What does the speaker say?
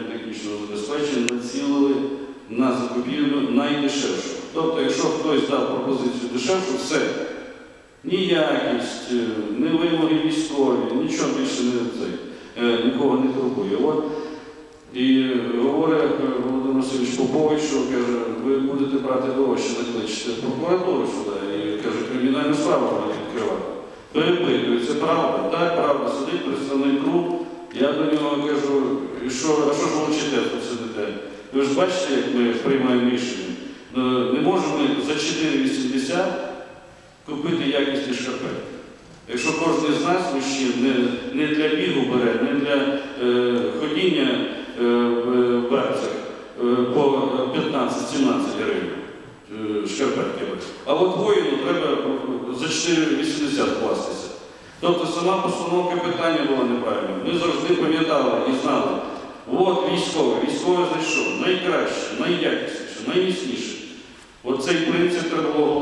матеріально-технічного забезпечення націлили на закупівлю найдешевшу. Тобто, якщо хтось дав пропозицію дешевшу, все. Ні якість, е, ні вимоги військові, нічого більше не цей, е, нікого не турбує. І говорить е, Володимир Васильович Попович, що каже, ви будете брати гроші, накличте прокуратуру сюди і каже, кримінальну справу будуть відкривати. Перепитую, це правда? Так, правда, сидить представник КРУ, що, ж ви вчите тут сидите? Ви ж бачите, як ми приймаємо рішення. Е, Не можемо за 4,80 купити якісні шкарпетки. Якщо кожен з нас, мужчин, не, не для бігу бере, не для е, ходіння е, в берцях е, по 15-17 гривень е, шкарпетки. А от воїну треба за 4,80 кластися. Тобто сама постановка питання була неправильна. Ми завжди пам'ятали і знали, от військове, військове знайшов найкраще, найякісніше, найміцніше. Оцей принцип треба було